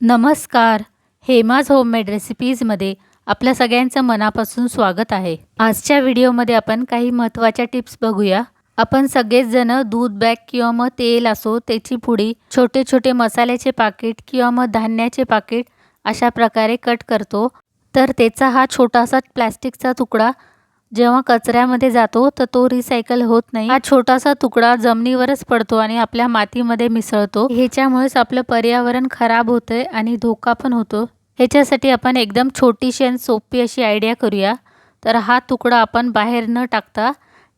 नमस्कार. हेमाज होममेड रेसिपीजमध्ये आपल्या सगळ्यांचं मनापासून स्वागत आहे. आजच्या व्हिडिओमध्ये आपण काही महत्त्वाच्या टिप्स बघूया. आपण सगळेच जण दूध बॅग किंवा मग तेल असो त्याची पुडी छोटे छोटे मसाल्याचे पाकिट किंवा मग धान्याचे पाकिट अशा प्रकारे कट करतो. तर त्याचा हा छोटासा प्लॅस्टिकचा तुकडा जेव्हा कचऱ्यामध्ये जातो तर तो रिसायकल होत नाही. हा छोटासा तुकडा जमिनीवरच पडतो आणि आपल्या मातीमध्ये मिसळतो. ह्याच्यामुळेच आपलं पर्यावरण खराब होतंय आणि धोका पण होतो. ह्याच्यासाठी आपण एकदम छोटीशी आणि सोपी अशी आयडिया करूया. तर हा तुकडा आपण बाहेर न टाकता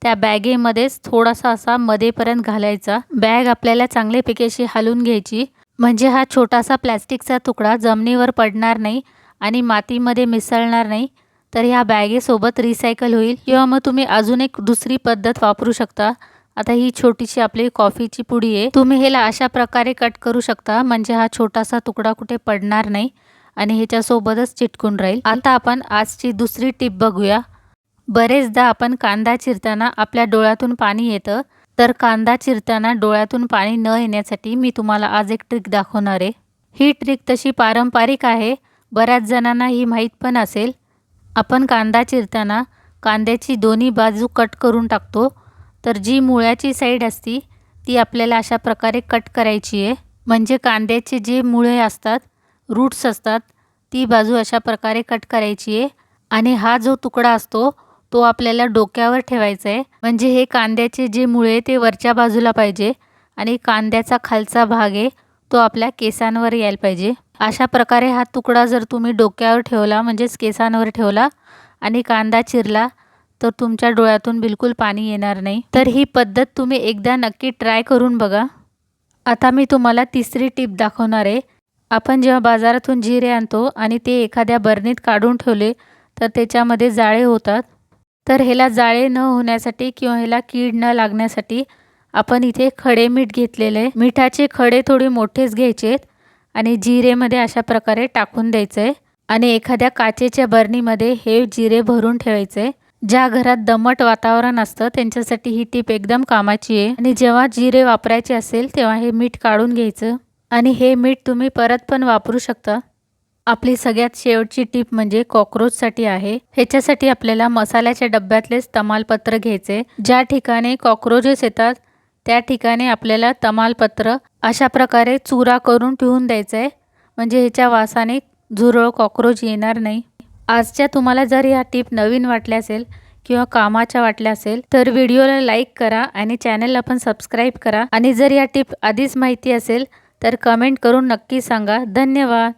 त्या बॅगेमध्येच थोडासा असा मध्येपर्यंत घालायचा. बॅग आपल्याला चांगल्यापैकी अशी हलवून घ्यायची. म्हणजे हा छोटासा प्लॅस्टिकचा तुकडा जमिनीवर पडणार नाही आणि मातीमध्ये मिसळणार नाही. तर ह्या बॅगेसोबत रिसायकल होईल. किंवा मग तुम्ही अजून एक दुसरी पद्धत वापरू शकता. आता ही छोटीशी आपली कॉफीची पुडी आहे. तुम्ही ह्याला अशा प्रकारे कट करू शकता. म्हणजे हा छोटासा तुकडा कुठे पडणार नाही. आणि ह्याच्यासोबतच चिटकून राहील. आता आपण आजची दुसरी टिप बघूया. बरेचदा आपण कांदा चिरताना आपल्या डोळ्यातून पाणी येतं. तर कांदा चिरताना डोळ्यातून पाणी न येण्यासाठी मी तुम्हाला आज एक ट्रिक दाखवणार आहे. ही ट्रिक तशी पारंपरिक आहे. बऱ्याच जणांना ही माहीत पण असेल. आपण कांदा चिरताना कांद्याची दोन्ही बाजू कट करून टाकतो. तर जी मुळ्याची साईड असती ती आपल्याला अशा प्रकारे कट करायची आहे. म्हणजे कांद्याचे जे मुळे असतात रूट्स असतात ती बाजू अशा प्रकारे कट करायची आहे. आणि हा जो तुकडा असतो तो आपल्याला डोक्यावर ठेवायचा आहे. म्हणजे हे कांद्याचे जे मुळे ते वरच्या बाजूला पाहिजे. आणि कांद्याचा खालचा भाग आहे तो आपल्या केसांवर यायला पाहिजे. अशा प्रकारे हा तुकडा जर तुम्ही डोक्यावर ठेवला म्हणजेच केसांवर ठेवला आणि कांदा चिरला तर तुमच्या डोळ्यातून बिलकुल पाणी येणार नाही. तर ही पद्धत तुम्ही एकदा नक्की ट्राय करून बघा. आता मी तुम्हाला तिसरी टीप दाखवणार आहे. आपण जेव्हा बाजारातून जिरे आणतो आणि ते एखाद्या बरणीत काढून ठेवले तर त्याच्यामध्ये जाळे होतात. तर ह्याला जाळे न होण्यासाठी किंवा ह्याला कीड न लागण्यासाठी आपण इथे खडे मीठ घेतलेले आहे. मिठाचे खडे थोडे मोठेच घ्यायचे आहेत आणि जिरेमध्ये अशा प्रकारे टाकून द्यायचं आहे. आणि एखाद्या काचेच्या बरणीमध्ये हे जिरे भरून ठेवायचे ज्या घरात दमट वातावरण असतं त्यांच्यासाठी ही टीप एकदम कामाची आहे. आणि जेव्हा जिरे वापरायचे असेल तेव्हा हे मीठ काढून घ्यायचं. आणि हे मीठ तुम्ही परत पण वापरू शकता. आपली सगळ्यात शेवटची टीप म्हणजे कॉक्रोचसाठी आहे. ह्याच्यासाठी आपल्याला मसाल्याच्या डब्यातलेच तमालपत्र घ्यायचे ज्या ठिकाणी कॉक्रोचेस येतात त्या ठिकाणी आपल्याला तमालपत्र अशा प्रकारे चुरा करून ठेवून द्यायचं आहे म्हणजे ह्याच्या वासाने झुरळ कॉक्रोच येणार नाही. आजच्या तुम्हाला जर ह्या टीप नवीन वाटल्या असेल किंवा कामाच्या वाटल्या असेल तर व्हिडिओला लाईक करा आणि चॅनलला पण सबस्क्राईब करा. आणि जर या टीप आधीच माहिती असेल तर कमेंट करून नक्की सांगा. धन्यवाद.